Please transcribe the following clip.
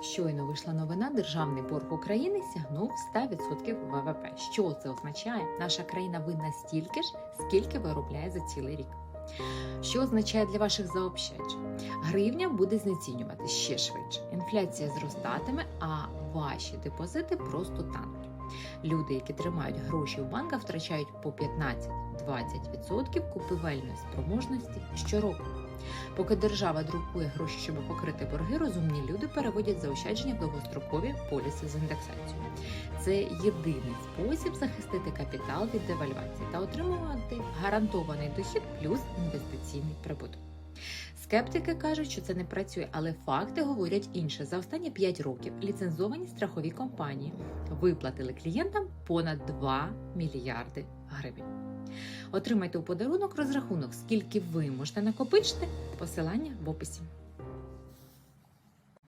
Щойно вийшла новина, державний борг України сягнув 100% ВВП. Що це означає? Наша країна винна стільки ж, скільки виробляє за цілий рік. Що означає для ваших заощаджень? Гривня буде знецінювати ще швидше. Інфляція зростатиме, а ваші депозити просто тануть. Люди, які тримають гроші в банках, втрачають по 15-20% купівельної спроможності щороку. Поки держава друкує гроші, щоб покрити борги, розумні люди переводять заощадження в довгострокові поліси з індексацією. Це єдиний спосіб захистити капітал від девальвації та отримувати гарантований дохід плюс інвестиційний прибуток. Скептики кажуть, що це не працює, але факти говорять інше. За останні 5 років ліцензовані страхові компанії виплатили клієнтам понад 2 мільярди гривень. Отримайте у подарунок розрахунок, скільки ви можете накопичити. Посилання в описі.